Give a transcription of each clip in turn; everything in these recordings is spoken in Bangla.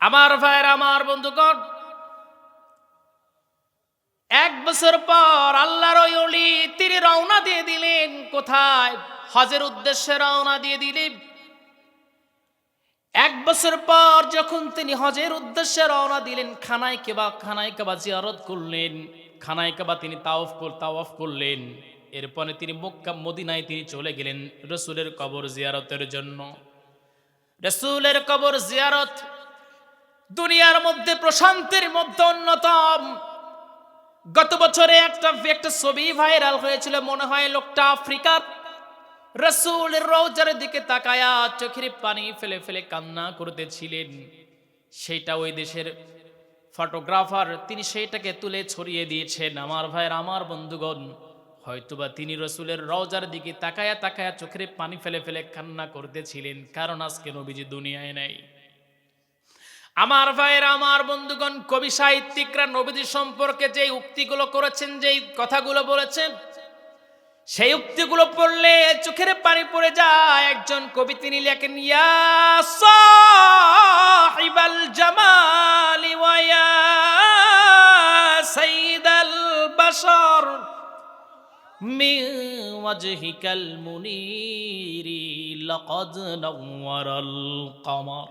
আমার ভাইয়ের, আমার বন্ধুগণ, এক বছর পর আল্লাহর ওই অলি তিনি রওনা দিয়ে দিলেন। কোথায়? হজের উদ্দেশ্যে রওনা দিয়ে দিলেন। এক বছর পর যখন তিনি হজের উদ্দেশ্যে রওনা দিলেন, খানায় কেবা খানায় কেবা জিয়ারত করলেন। খানায় কেবা তিনি তাওফ কর, তাওয়াফ করলেন। এরপরে তিনি মক্কা, মদিনায় তিনি চলে গেলেন রসুলের কবর জিয়ারতের জন্য। রসুলের কবর জিয়ারত দুনিয়ার মধ্যে প্রশান্তির মধ্যে অন্যতম। গত বছরে একটা একটা ছবি ভাইরাল হয়েছিল, মনে হয় লোকটা আফ্রিকার। রসুলের রৌজার দিকে তাকায়া চোখের পানি ফেলে ফেলে কান্না করতেছিলেন। সেইটা ওই দেশের ফটোগ্রাফার, তিনি সেইটাকে তুলে ছড়িয়ে দিয়েছেন। আমার ভাইয়ের, আমার বন্ধুগণ, হয়তোবা তিনি রসুলের রওজার দিকে তাকায়া তাকায়া চোখের পানি ফেলে ফেলে কান্না করতেছিলেন। কারণ আজকে নবীজি দুনিয়ায় নেই। আমার ভাইয়ের আমার বন্ধুগণ কবি সাহিত্যিকরা নবীজি সম্পর্কে যে উক্তিগুলো করেছেন যেই কথাগুলো বলেছেন সেই উক্তিগুলো পড়লে চোখের পানি পড়ে যায় একজন কবি তিনি লেখেন ইয়া সাহিবাল জামালি ওয়া ইয়া সাইয়্যিদাল বাশর من وجهك المنير لقد نور القمر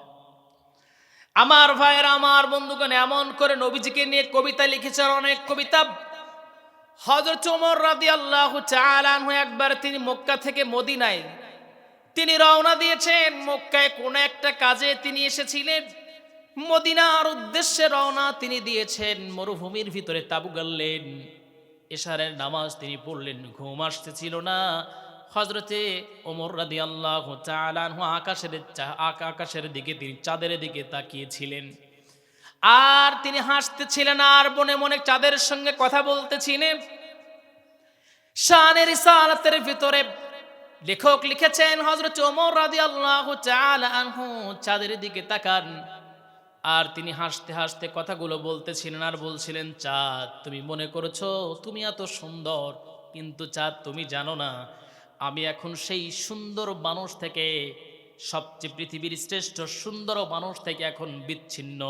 আমার ভাইয়ের, আমার বন্ধুগণ, এমন করে নবীজিকে নিয়ে কবিতা লিখেছেন অনেক কবিতা। হজরত ওমর রাদি আল্লাহ চালানহু একবার তিনি মক্কা থেকে মদিনায় তিনি রওনা দিয়েছেন। মক্কায় কোন একটা কাজে তিনি এসেছিলেন। মদিনার উদ্দেশ্যে রওনা তিনি দিয়েছেন। মরুভূমির ভিতরে তাবু গাললেন এশারের নামাজ তিনি পড়লেন, ঘুম আসতেছিল না। হজরতে ওমর রাদি আল্লাহ চালানহু আকাশের আকাশের দিকে, তিনি চাঁদের দিকে তাকিয়েছিলেন। আর তিনি হাসতেছিলেন আর মনে মনে চাঁদের সঙ্গে কথা বলতেছিলেন। শানের ইসালাতের ভিতরে লেখক লিখেছেন হজরত ওমর রাদি আল্লাহ আনহু চাঁদের দিকে তাকান। আর তিনি হাসতে হাসতে কথাগুলো বলতেছিলেন আর বলছিলেন, চাঁদ, তুমি মনে করেছ তুমি এত সুন্দর, কিন্তু চাঁদ তুমি জানো না। আমি এখন সেই সুন্দর মানুষ থেকে, সবচেয়ে পৃথিবীর শ্রেষ্ঠ সুন্দর মানুষ থেকে এখন বিচ্ছিন্ন।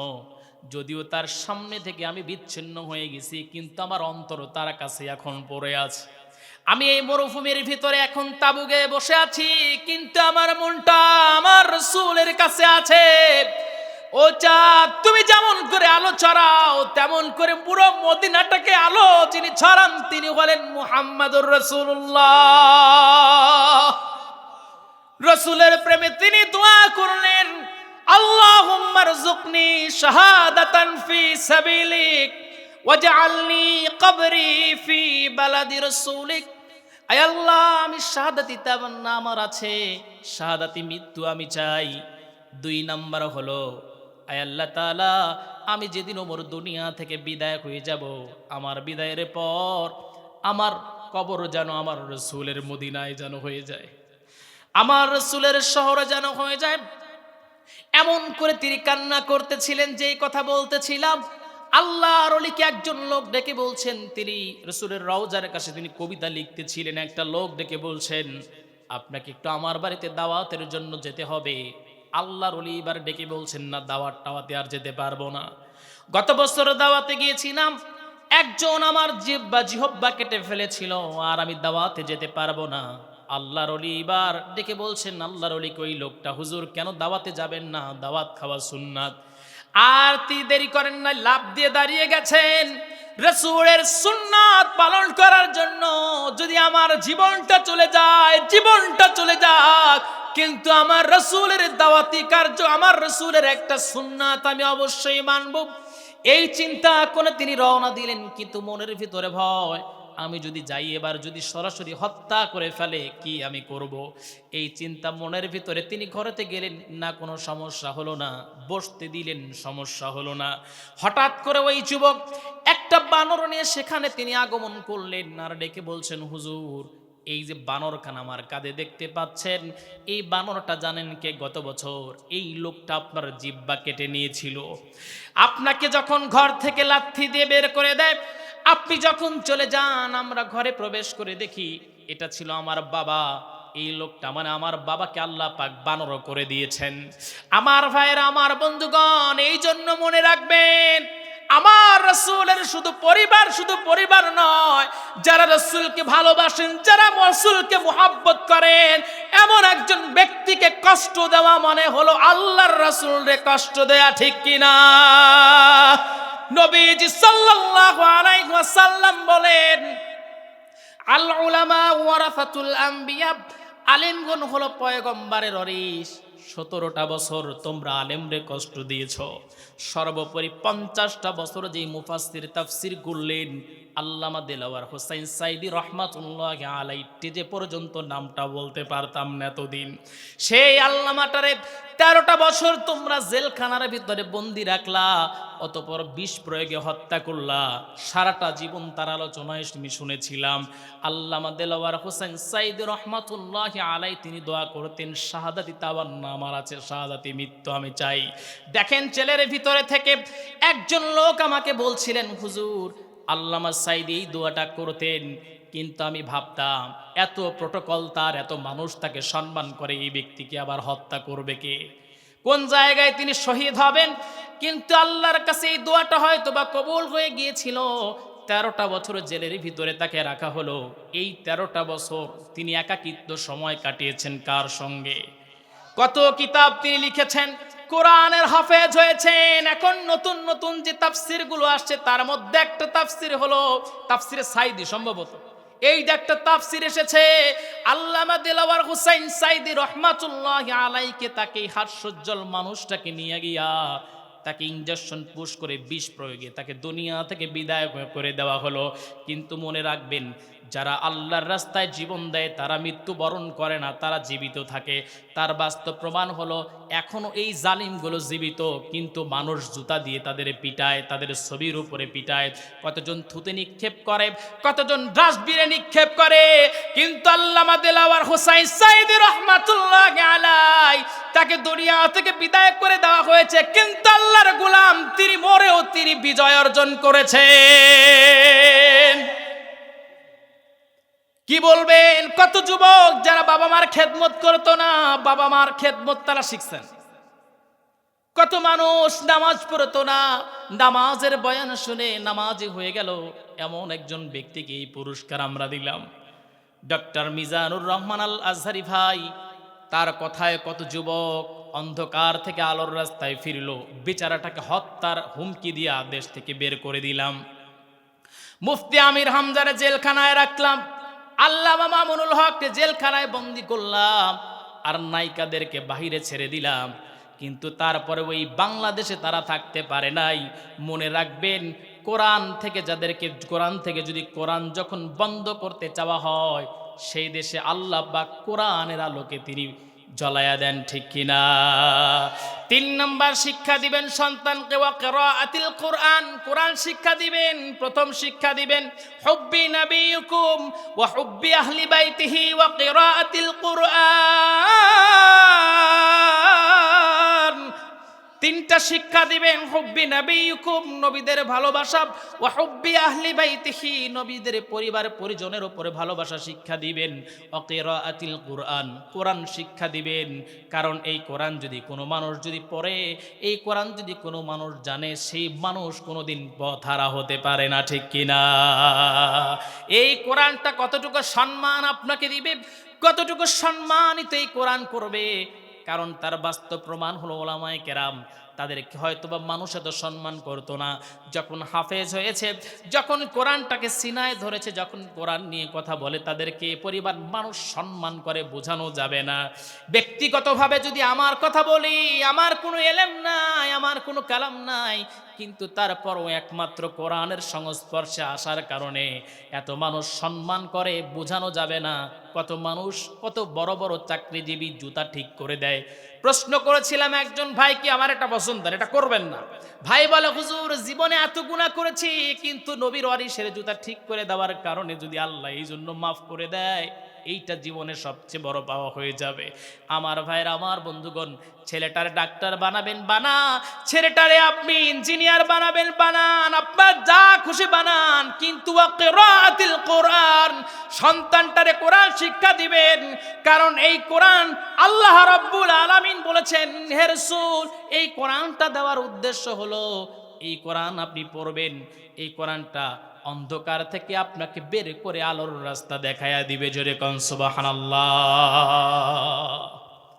যদিও তার সামনে থেকে আমি বিচ্ছিন্ন হয়ে গেছি, কিন্তু আমার অন্তর তার কাছে এখন পড়ে আছে। আমি এই মরুভূমির ভিতরে এখন তাবু গেয়ে বসে আছি, কিন্তু আমার মনটা আমার রসুলের কাছে আছে। ও চাঁদ, তুমি যেমন করে আলো ছড়াও, তেমন করে পুরো মদিনাটাকে আলো যিনি ছড়ান, তিনি বলেন মুহাম্মাদুর রসুল্লাহ রসুলের প্রেমে তিনি দোয়া করলেন, আল্লাহুম্মা রযুকনি শাহাদাতান ফি সাবিলিক, ওয়াজআলনি কবরি ফি বালাদি রাসূলিক। আয় আল্লাহ, আমি শাহাদাতি তামান্না আমার আছে, শাহাদাতি মৃত্যু আমি চাই। দুই নাম্বার হলো আয় আল্লাহ তাআলা, আমি যেদিন ওমর দুনিয়া থেকে বিদায় হয়ে যাব, আমার বিদায়ের পর আমার কবর যেন আমার রসুলের মদিনায় যেন হয়ে যায়, আমার রসুলের শহরে যেন হয়ে যায়। এমন করে তিনি কান্না করতেছিলেন, যেই কথা বলতেছিলাম, আল্লাহর অলিকে একজন লোক ডেকে বলছেন, তিনি রসুলের রওজার কাছে তিনি কবিতা লিখতেছিলেন, একটা লোক ডেকে বলছেন, আপনাকে একটু আমার বাড়িতে দাওয়াতের জন্য যেতে হবে। আল্লাহর অলি এবার ডেকে বলছেন, না, দাওয়াত টাওয়াতে আর যেতে পারব না। গত বছর দাওয়াতে গিয়েছিলাম, একজন আমার জিব্বা জিহব্বা কেটে ফেলেছিল, আর আমি দাওয়াতে যেতে পারব না। আল্লাহর অলি এবার ডেকে বলছেন, আল্লাহর অলি ওই লোকটা? হুজুর, কেন দাওয়াতে যাবেন না? দাওয়াত খাওয়া সুন্নাত। আর তিনি দেরি করেন না লাভ দিয়ে দাঁড়িয়ে গেছেন। রসুলের সুন্নাত পালন করার জন্য যদি আমার জীবনটা চলে যায়, জীবনটা চলে যাক কিন্তু আমার রসুলের দাওয়াতি কার্য, আমার রসুলের একটা সুন্নাত আমি অবশ্যই মানব এই চিন্তা করে তিনি রওনা দিলেন, কিন্তু মনের ভিতরে ভয়, আমি যদি যাই এবার, যদি সরাসরি হত্যা করে ফেলে, কি আমি করব। এই চিন্তা মনের ভিতরে তিনি ঘরেতে গেলেন, না কোনো সমস্যা হলো না, বসতে দিলেন, সমস্যা হলো না হঠাৎ করে ওই যুবক একটা বানর নিয়ে সেখানে তিনি আগমন করলেন, আর ডেকে বলছেন, হুজুর এই যে বানরখান আমার কাঁধে দেখতে পাচ্ছেন, এই বানরটা জানেন কে? গত বছর এই লোকটা আপনার জিব্বা কেটে নিয়েছিল। আপনাকে যখন ঘর থেকে লাথি দিয়ে বের করে দেয়, আপনি যখন চলে যান, আমরা ঘরে প্রবেশ করে দেখি এটা ছিল আমার বাবা। এই লোকটা মানে আমার বাবাকে আল্লাহ পাক বানর করে দিয়েছেন। আমার ভাইয়ের, আমার বন্ধুগণ, এই জন্য মনে রাখবেন, আমার রসুলের শুধু পরিবার শুধু পরিবার নয় যারা রসুলকে ভালোবাসেন, যারা রসুলকে মোহাব্বত করেন, এমন একজন ব্যক্তিকে কষ্ট দেওয়া মানে হলো আল্লাহর রসুলরে কষ্ট দেয়া, ঠিক কিনা নবীজি সাল্লাল্লাহু ওয়াসাল্লাম বলেন, আল উলামা ওয়ারাসাতুল আম্বিয়া, আলিমগণ হলো পয়গম্বরের অরিস সতেরোটা বছর তোমরা আলেমরে কষ্ট দিয়েছ। সর্বোপরি পঞ্চাশটা বছর যেই মুফাসির তাফসির করলেন আল্লামা দেলাওয়ার হোসাইন সাইদি রহমাতুল্লাহ আলাইটি যে পর্যন্ত নামটা বলতে পারতাম না এতদিন। সেই আল্লামাটারে তেরোটা বছর তোমরা জেলখানার ভিতরে বন্দি রাখলা, অতপর বিষ প্রয়োগে হত্যা করলা। সারাটা জীবন তার আলোচনায় আমি শুনেছিলাম, আল্লামা দেলাওয়ার হোসেন সাইদ রহমাতুল্লাহ আলাই তিনি দোয়া করতেন, শাহাদাতি তাওয়ার নামার আছে শাহাদাতি মৃত্যু, আমি চাই। দেখেন ছেলের ভিতরে থেকে একজন লোক আমাকে বলছিলেন, হুজুর আল্লামা সাইদ এই দোয়াটা করতেন, কিন্তু আমি ভাবতাম, এত প্রোটোকল তার, এত মানুষ তাকে সম্মান করে, এই ব্যক্তিকে আবার হত্যা করবে কে? কোন জায়গায় তিনি শহীদ হবেন? কিন্তু আল্লাহর কাছে এই দোয়াটা হয়তো বা কবুল হয়ে গিয়েছিল। তেরোটা বছর জেলের ভিতরে তাকে রাখা হলো। এই তেরোটা বছর তিনি একাকিত্ব সময় কাটিয়েছেন কার সঙ্গে? কত কিতাব তিনি লিখেছেন? কোরআনের হাফেজ হয়েছেন। এখন নতুন নতুন যে তাফসিরগুলো আসছে, তার মধ্যে একটা তাফসির হলো তাফসিরে সাইদি, সম্ভবত। এই যে একটা তাফসির এসেছে। আল্লামা দিলাওয়ার হুসাইন সাইদি রহমাতুল্লাহ আলাইকে তাকে হাস্যজ্জ্বল মানুষটাকে নিয়ে গিয়া তাকে ইঞ্জেকশন পুশ করে বিষ প্রয়োগে তাকে দুনিয়া থেকে বিদায় করে দেওয়া হলো। কিন্তু মনে রাখবেন যারা আল্লাহর রাস্তায় জীবন দেয়, তারা মৃত্যুবরণ করে না, তারা জীবিত থাকে। তার বাস্তব প্রমাণ হলো, এখনও এই জালিমগুলো জীবিত, কিন্তু মানুষ জুতা দিয়ে তাদের পিটায়, তাদের ছবির উপরে পিটায়। কতজন থুতে নিক্ষেপ করে, কতজন ডাস্টবিনে নিক্ষেপ করে, কিন্তু আল্লামা দেলাওয়ার হোসাইন সাইদি রহমাতুল্লাহ আলাই তাকে দুনিয়া থেকে বিদায় করে দেওয়া হয়েছে, কিন্তু আল্লাহর গোলাম তিনি মরেও তিনি বিজয় অর্জন করেছেন কি বলবেন? কত যুবক যারা বাবা মার খেদমত করতো না, বাবা মার খেদমত তারা শিখছেন। কত মানুষ নামাজ পড়তো না, নামাজের বয়ান শুনে নামাজি হয়ে গেল। এমন একজন ব্যক্তিকে এই পুরস্কার আমরা দিলাম। ডক্টর মিজানুর রহমান আল আজহারি ভাই, তার কথায় কত যুবক অন্ধকার থেকে আলোর রাস্তায় ফিরল। বেচারাটাকে হত্যার হুমকি দিয়া দেশ থেকে বের করে দিলাম। মুফতি আমির হামজারে জেলখানায় রাখলাম। আল্লাহ মামুনুল হককে জেলখানায় বন্দি করলাম, আর নায়িকাদেরকে বাহিরে ছেড়ে দিলাম। কিন্তু তারপরে ওই বাংলাদেশে তারা থাকতে পারে নাই। মনে রাখবেন, কোরআন থেকে যাদেরকে, কোরআন থেকে যদি কোরআন যখন বন্ধ করতে চাওয়া হয়, সেই দেশে আল্লাহ বা কোরআনের আলোকে তিনি জ্বলায়া দেন ঠিক কিনা। তিন নম্বর শিক্ষা দিবেন সন্তানকে আতিল কোরআন। কোরআন শিক্ষা দিবেন, প্রথম শিক্ষা দিবেন, হুব্বি হুকুম ওয়া হব্বি আহলি বাইতিহি ওয়া কিরাআতিল কোরআন। তিনটা শিক্ষা দিবেন, হুব্বি নবিয়ুকুম নবীদের ভালোবাসা, ওয়া হুব্বি আহলি বাইতিহি নবীদের পরিবার পরিজনের উপরে ভালোবাসা শিক্ষা দিবেন। ওয়া কিরাআতিল কোরআন কোরআন শিক্ষা দিবেন। কারণ এই কোরআন যদি কোনো মানুষ যদি পড়ে, এই কোরআন যদি কোনো মানুষ জানে, সেই মানুষ কোনোদিন পথহারা হতে পারে না, ঠিক কিনা এই কোরআনটা কতটুকু সম্মান আপনাকে দিবে? কতটুকু সম্মানিত এই কোরআন করবে? কারণ তার বাস্তব প্রমাণ হলো ওলামায় কেরাম। তাদেরকে হয়তো বা মানুষ এত সম্মান করতো না। যখন হাফেজ হয়েছে, যখন কোরআনটাকে সিনায় ধরেছে, যখন কোরআন নিয়ে কথা বলে, তাদেরকে পরিবার মানুষ সম্মান করে বোঝানো যাবে না। ব্যক্তিগতভাবে যদি আমার কথা বলি, আমার কোনো এলেম নাই। আমার কোনো কালাম নাই, কিন্তু তারপরও একমাত্র কোরআনের সংস্পর্শে আসার কারণে এত মানুষ সম্মান করে, বোঝানো যাবে না। কত মানুষ, কত বড় বড় চাকরিজীবী জুতা ঠিক করে দেয়। প্রশ্ন করেছিলাম একজন ভাই কি আমার এটা পছন্দ এটা করবেন না। ভাই বলে, হুজুর, জীবনে এত গুণা করেছি, কিন্তু নবীর ওয়ারিসের জুতা ঠিক করে দেওয়ার কারণে যদি আল্লাহ এই জন্য মাফ করে দেয় এইটা জীবনে সবচেয়ে বড় পাওয়া হয়ে যাবে। আমার ভাইয়ের, আমার বন্ধুগণ, ছেলেটার ডাক্তার বানাবেন, বানা। ছেলেটারে আপনি ইঞ্জিনিয়ার বানাবেন, বানান। আপনার যা খুশি বানান। কিন্তু কোরআন, সন্তানটারে কোরআন শিক্ষা দিবেন। কারণ এই কোরআন আল্লাহ রাব্বুল আলামিন বলেছেন হেরসুল এই কোরআনটা দেওয়ার উদ্দেশ্য হলো, এই কোরআন আপনি পড়বেন, এই কোরআনটা অন্ধকার থেকে আপনাকে বের করে আলোর রাস্তা দেখাইয়া দিবে জোরে কনসুবাহান সুবহানাল্লাহ।